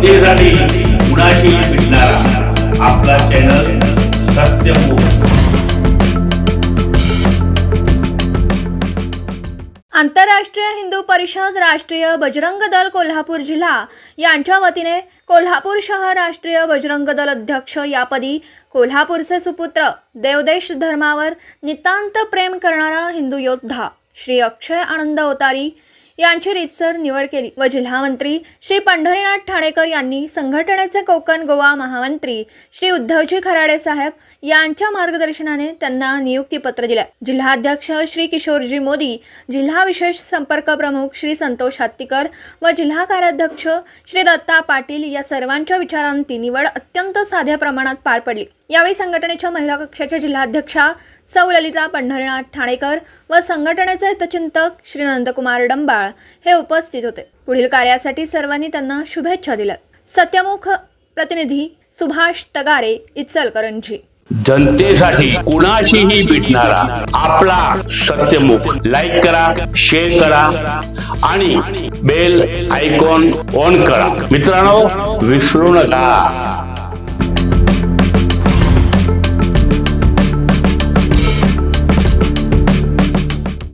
जनतेसाठी कुणाशी भेटणारा आपला चॅनल सत्यमुख आंतरराष्ट्रीय हिंदू परिषद राष्ट्रीय बजरंग दल कोल्हापूर जिल्हा यांच्या वतीने कोल्हापूर शहर राष्ट्रीय बजरंग दल अध्यक्ष यापदी कोल्हापूरचे सुपुत्र देवदेश धर्मावर नितांत प्रेम करणारा हिंदू योद्धा श्री अक्षय आनंद अवतारी यांची रीतसर निवड केली. व जिल्हामंत्री श्री पंढरीनाथ ठाणेकर यांनी संघटनेचे कोकण गोवा महामंत्री श्री उद्धवजी खराडे साहेब यांच्या मार्गदर्शनाने त्यांना नियुक्तीपत्र दिले. जिल्हाध्यक्ष श्री किशोरजी मोदी जिल्हा विशेष संपर्क प्रमुख श्री संतोष हत्तीकर व जिल्हा कार्याध्यक्ष श्री दत्ता पाटील या सर्वांच्या विचारांची निवड अत्यंत साध्या प्रमाणात पार पडली. यावेळी संघटनेच्या महिला कक्षाच्या जिल्हाध्यक्षा सौ ललिता पंढरीनाथ ठाणेकर व संघटनेचे हितचिंतक श्री नंदकुमार डंबाळ हे उपस्थित होते. पुढील कार्यासाठी सर्वांनी त्यांना शुभेच्छा दिल्या. सत्यमुख प्रतिनिधी सुभाष तगारे इचलकरंजी. जनतेसाठी कुणाशीही भेटणारा आपला सत्यमुख लाईक करा शेअर करा आणि बेल आयकॉन ऑन करा. मित्रांनो विसरू नका.